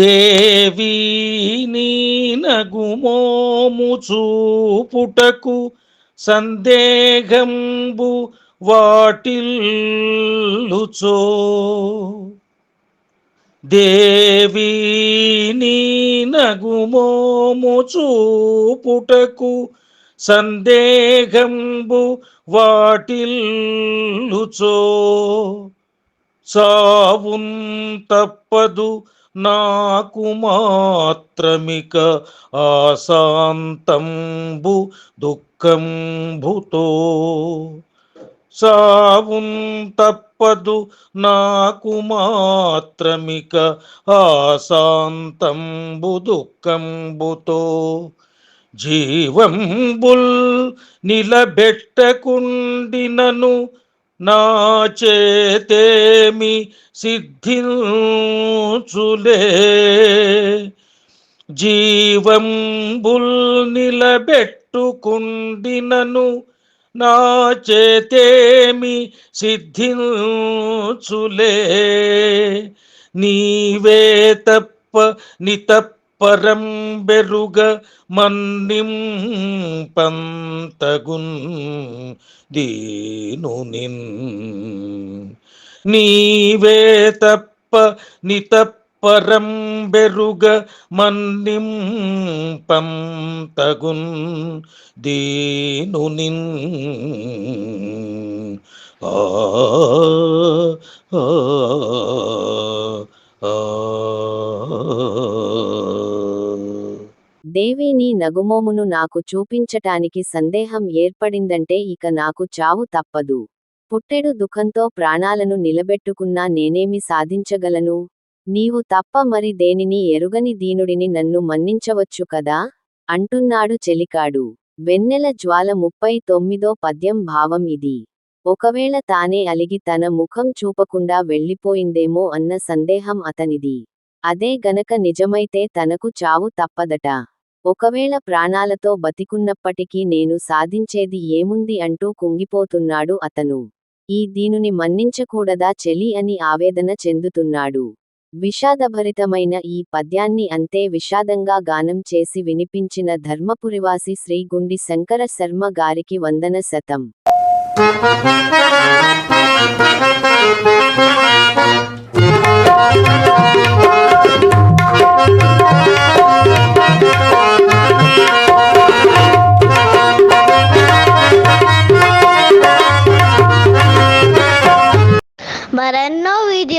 దేవి నగుమోము చూపుటకు సందేహంబు వాటిల్లుచో. దేవి నగుమోము చూపుటకు సందేహంబు వాటిల్లుచో. సావున్ తప్పదు నాకు మాత్రమిక ఆశాంతంబు దుఃఖంభుతో సావున్ తప్పదు నాకు మాత్రమిక ఆశాంతంబు దుఃఖంబుతో. జీవంబుల్ నిలబెట్టకుండినను నా చేతేమి సిద్ధించులే. జీవంబుల్ నిలబెట్టుకుండినను నా చేతేమి సిద్ధించులే. నీవే తప్ప పరం బెరుగ మన్నిం పంతగున్ దీనునిన్ నీవే తప్ప నితప్పరం బెరుగ మన్నిం పంతగున్ దీనునిన్ ఆ ఆ, ఆ, ఆ. దేవిని నగుమోమును నాకు చూపించటానికి సందేహం ఏర్పడిందంటే ఇక నాకు చావు తప్పదు. పుట్టెడు దుఃఖంతో ప్రాణాలను నిలబెట్టుకున్నా నేనేమి సాధించగలను? నీవు తప్ప మరి దేనిని ఎరుగని దీనుడిని నన్ను మన్నించవచ్చు కదా? అంటున్నాడు చెలికాడు. వెన్నెల జ్వాల ముప్పై తొమ్మిదో పద్యం భావం ఇది. ఒకవేళ తానే అలిగి తన ముఖం చూపకుండా వెళ్ళిపోయిందేమో అన్న సందేహం అతనిది. అదే గనక నిజమైతే తనకు చావు తప్పదట. ఒకవేళ ప్రాణాలతో బతికున్నప్పటికీ నేను సాధించేది ఏముంది అంటూ కుంగిపోతున్నాడు అతను. ఈ దీనుని మన్నించకూడదా చెలి అని ఆవేదన చెందుతున్నాడు. విషాదభరితమైన ఈ పద్యాన్ని అంతే విషాదంగా గానం చేసి వినిపించిన ధర్మపురివాసి శ్రీ గుండి శంకర శర్మ గారికి వందన శతం.